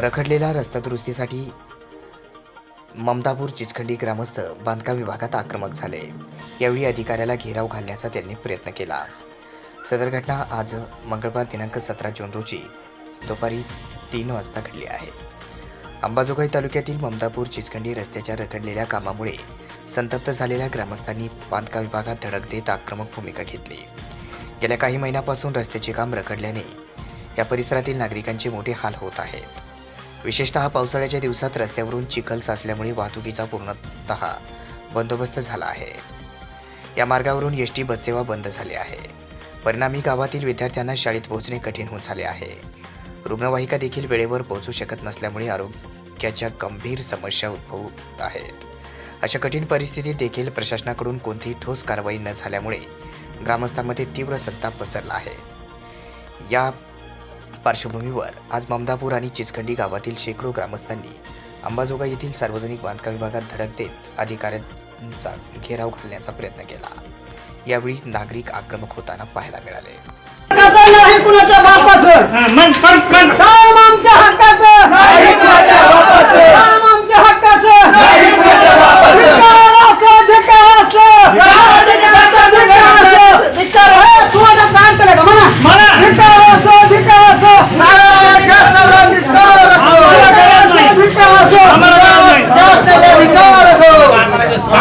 रखडलेल्या रस्ता दुरुस्तीसाठी ममतापूर चिचखंडी ग्रामस्थ बांधकाम विभागात आक्रमक झाले. यावेळी अधिकाऱ्याला घेराव घालण्याचा त्यांनी प्रयत्न केला. सदर घटना आज मंगळवार दिनांक सतरा जून रोजी दुपारी तीन वाजता घडली आहे. अंबाजोगाई तालुक्यातील ममतापूर चिचखंडी रस्त्याच्या रखडलेल्या कामामुळे संतप्त झालेल्या ग्रामस्थांनी बांधकाम विभागात धडक देत आक्रमक भूमिका घेतली. गेल्या काही महिन्यापासून रस्त्याचे काम रखडल्याने या परिसरातील नागरिकांचे मोठे हाल होत आहेत. विशेषतः पावसाळ्याच्या दिवसात रस्त्यावरून चिखल साचल्यामुळे वाहतुकीचा पूर्णतः बंदोबस्त झाला आहे. या मार्गावरून एस टी बससेवा बंद झाली आहे. परिणामी गावातील विद्यार्थ्यांना शाळेत पोहोचणे कठीण होऊन झाले आहे. रुग्णवाहिका देखील वेळेवर पोहोचू शकत नसल्यामुळे आरोग्याच्या गंभीर समस्या उद्भवत आहेत. अशा कठीण परिस्थितीत देखील प्रशासनाकडून कोणतीही ठोस कारवाई न झाल्यामुळे ग्रामस्थांमध्ये तीव्र संताप पसरला आहे. या पार्श्वभूमीवर आज ममदापूर आणि चिचखंडी गावातील शेकडो ग्रामस्थांनी अंबाजोगाई येथील सार्वजनिक बांधकाम विभागात धडक देत अधिकाऱ्यांचा घेराव घालण्याचा प्रयत्न केला. यावेळी नागरिक आक्रमक होताना पाहायला मिळाले.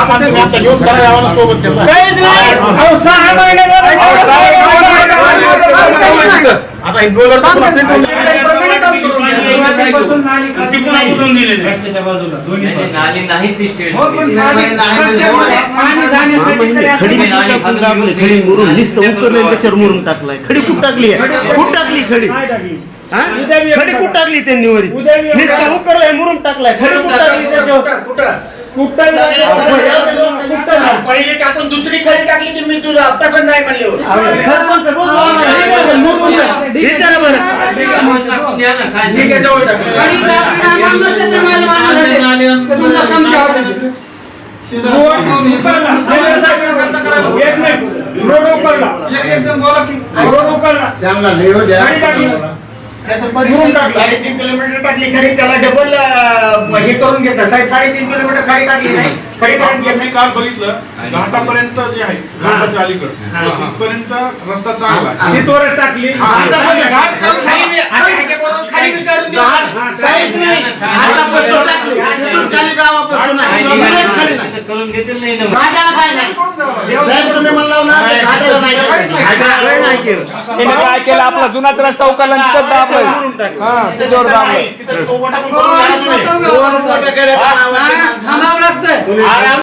आता घेऊन सगळ्या गावाला सोबत आता हे डोलर तर नाली नाहीच खडी खडी आहे. मुरून नुसतं उतरलं त्याच्यावर मुरून टाकलाय खडी कुठं टाकली आहे कुठं टाकली खडी? हा? खडी कुठं टाकली त्यांनी वरी नुसतं उकरलंय मुरून टाकलाय खडी कुठं टाकली त्याच्यावर कुठं? पहिली टाकून दुसरी खरी टाकली की मी तुला पसंत नाही म्हणले हे. ठीक आहे, जवळ. तुझा. रोड उकरला. रोड उकरला. त्यांना लिहू द्या. गाडी टाकली. त्याचं परीक्षण टाकलं. साडेतीन किलोमीटर टाकली खरी त्याला डबल हे करून घेतलं. साहेब साडेतीन किलोमीटर खरी टाकली नाही. करून आता मी घेतली काल बघितलं घाटापर्यंत जे आहे घाटाच्या अलीकडे. तिथपर्यंत रस्ता चांगला आहे. ती तोरड टाकली. हा, आता पण घाट चालू खाली आता ह्याच्याबरोबर खाली बी करून देऊ. हा, साईड नाही. घाटापासून टाकली. तिथून खाली गावापासून आहे. direct खाली नाही. करून घेतील नाही ना घाटाला काय नाही. साहेब तुम्ही म्हणला ना, ते घाटाला नाही केलं. घाटाला नाही केलं. त्याने काय केलं? आपला जुनाच रस्ता उकरला आणि तिथं दाबलं. हा त्याच्यावर दाबलं. करून थांबावं लागतं आराम